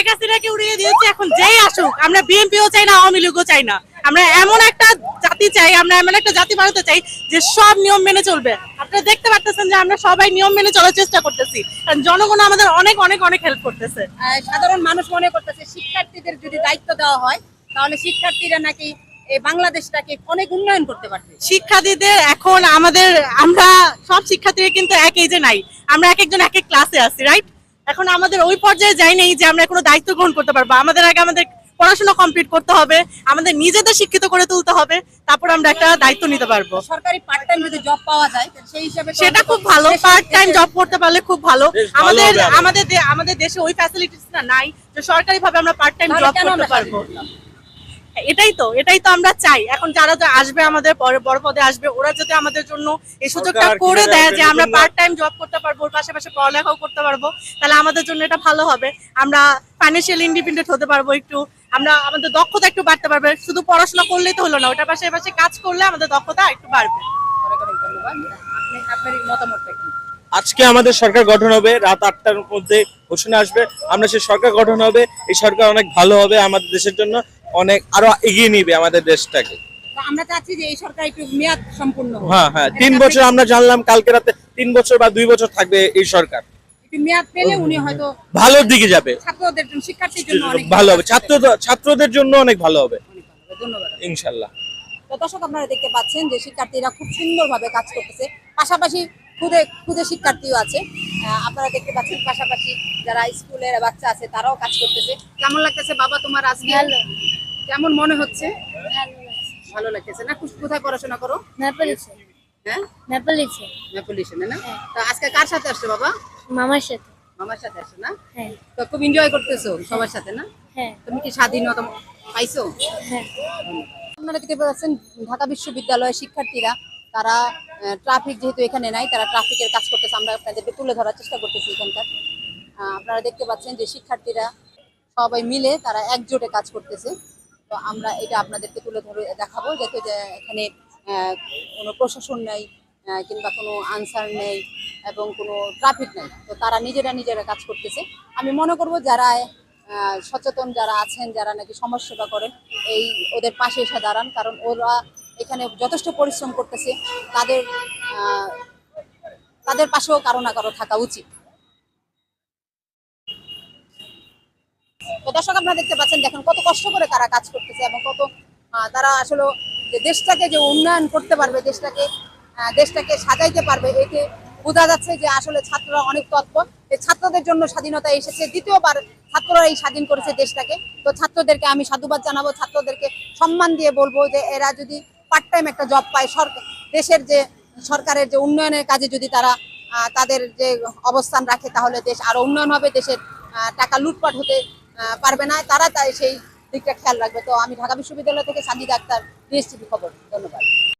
শেখ হাসিনাকে উড়িয়ে দিয়েছে এখন যেই আসুক আমরা বিএনপিও চাই না আওয়ামী লীগও চাই না। আমরা এমন একটা জাতি চাই আমরা এমন একটা জাতি বানাতে চাই যে সব নিয়ম মেনে চলবে। আপনারা দেখতে পারতেছেন যে আমরা সবাই নিয়ম মেনে চলার চেষ্টা করতেছি কারণ জনগণ আমাদের অনেক অনেক অনেক হেল্প করতেছে। সাধারণ মানুষ মনে করতেছে শিক্ষার্থীদের যদি দায়িত্ব দেওয়া হয় তাহলে শিক্ষার্থীরা নাকি এই বাংলাদেশটাকে অনেক উন্নয়ন করতে পারবে। শিক্ষার্থীদের এখন আমাদের আমরা সব শিক্ষার্থীরা কিন্তু এক এজে নাই। আমরা এক একজন এক এক ক্লাসে আছি রাইট এখন আমাদের ওই পর্যায়ে যাই নেই যে আমরা কোনো দায়িত্ব গ্রহণ করতে পারব। আমাদের আগে আমাদের পড়াশোনা কমপ্লিট করতে হবে আমাদের নিজেদের শিক্ষিত করে তুলতে হবে তারপর আমরা একটা দায়িত্ব নিতে পারব। সরকারি পার্ট টাইম যদি জব পাওয়া যায় সেই হিসাবে সেটা খুব ভালো পার্ট টাইম জব করতে পারলে খুব ভালো। আমাদের আমাদের দে- আমাদের দেশে ওই ফ্যাসিলিটিস না নাই যে সরকারি ভাবে আমরা পার্ট টাইম জব করতে পারব? এটাই তো এটাই তো আমরা চাই। এখন যারা যা আসবে আমাদের পরে বড় পদে আসবে ওরা যদি আমাদের জন্য এই সুযোগটা করে দেয় যে আমরা পার্ট টাইম জব করতে পারব ওর পাশাপাশি পড়ালেখাও করতে পারব তাহলে আমাদের জন্য এটা ভালো হবে। আমরা ফাইন্যান্সিয়াল ইন্ডিপেন্ডেন্ট হতে পারব একটু আমরা আমাদের দক্ষতা একটু বাড়তে পারবে। শুধু পড়াশোনা করলেই তো হলো না ওটার পাশাপাশি কাজ করলে আমাদের দক্ষতা একটু বাড়বে। আজকে আমাদের সরকার গঠন হবে রাত আটটার মধ্যে ঘোষণা আসবে। আমরা সেই সরকার গঠন হবে এই সরকার অনেক ভালো হবে আমাদের দেশের জন্য। অনেক আরও এগিয়ে নিবে আমাদের দেশটাকে। তো আমরা চাচ্ছি যে এই সরকার একটু মেয়াদ সম্পূর্ণ হ্যাঁ হ্যাঁ তিন বছর আমরা জানলাম কালকে রাতে তিন বছর বা দুই বছর থাকবে এই সরকার। মেয়াদ পেলে উনি হয়তো ভালোর দিকে যাবে। ছাত্রদের জন্য শিক্ষার্থীর জন্য অনেক ভালো হবে। ছাত্র ছাত্রদের জন্য অনেক ভালো হবে। ধন্যবাদ। ইনশাল্লাহ। তো দর্শক আপনারা দেখতে পাচ্ছেন যে শিক্ষার্থীরা খুব সুন্দরভাবে কাজ করতেছে। পাশাপাশি খুদে খুদে শিক্ষার্থীও আছে। আহ, আপনারা দেখতে পাচ্ছেন পাশাপাশি যারা স্কুলের বাচ্চা আছে তারাও কাজ করতেছে। কেমন লাগতেছে? বাবা তোমার আজকে? কেমন মনে হচ্ছে? ভালো লাগতেছে না? কোথ- কোথায় পড়াশোনা করো? হ্যাঁ? না? তো আজকে কার সাথে আসছো বাবা? মামার সাথে। মামার সাথে আসছো না? হ্যাঁ। তো খুব এনজয় করতেছো সবার সাথে না? হ্যাঁ। তুমি কি স্বাধীনতা পাইছো? হ্যাঁ। আপনারা দেখতে পাচ্ছেন ঢাকা বিশ্ববিদ্যালয়ের শিক্ষার্থীরা তারা ট্রাফিক যেহেতু এখানে নাই তারা ট্রাফিকের কাজ করতেছে। আমরা আপনাদেরকে তুলে ধরার চেষ্টা করতেছি এখানকার। আপনারা দেখতে পাচ্ছেন যে শিক্ষার্থীরা সবাই মিলে তারা একজোটে কাজ করতেছে। তো আমরা এটা আপনাদেরকে তুলে ধরে দেখাবো যাতে যে এখানে কোনো প্রশাসন নেই কিংবা কোনো আনসার নেই এবং কোনো ট্রাফিক নেই। তো তারা নিজেরা নিজেরা কাজ করতেছে। আমি মনে করব যারা সচেতন যারা আছেন, যারা নাকি সমাজ সেবা করেন, এই ওদের পাশে এসে দাঁড়ান। কারণ ওরা এখানে যথেষ্ট পরিশ্রম করতেছে। তাদের তাদের পাশেও কারও না কারও থাকা উচিত। তো দর্শক আপনারা দেখতে পাচ্ছেন দেখেন কত কষ্ট করে তারা কাজ করতেছে এবং কত তারা আসলে যে দেশটাকে যে উন্নয়ন করতে পারবে, দেশটাকে দেশটাকে সাজাইতে পারবে, এতে বোঝা যাচ্ছে যে আসলে ছাত্ররা অনেক তৎপর। ছাত্রদের জন্য স্বাধীনতা এসেছে, দ্বিতীয়বার ছাত্ররা এই স্বাধীন করেছে দেশটাকে। তো ছাত্রদেরকে আমি সাধুবাদ জানাব, ছাত্রদেরকে সম্মান দিয়ে বলব যে এরা যদি পার্ট টাইম একটা জব পায় সরকার দেশের যে সরকারের যে উন্নয়নের কাজে যদি তারা তাদের যে অবস্থান রাখে, তাহলে দেশ আরও উন্নয়ন হবে, দেশের টাকা লুটপাট হতে পারবে না, তারা তাই সেই দিকটা খেয়াল রাখবে। তো আমি ঢাকা বিশ্ববিদ্যালয় থেকে সাজিদ আক্তার ডিএসটিভি খবর। ধন্যবাদ।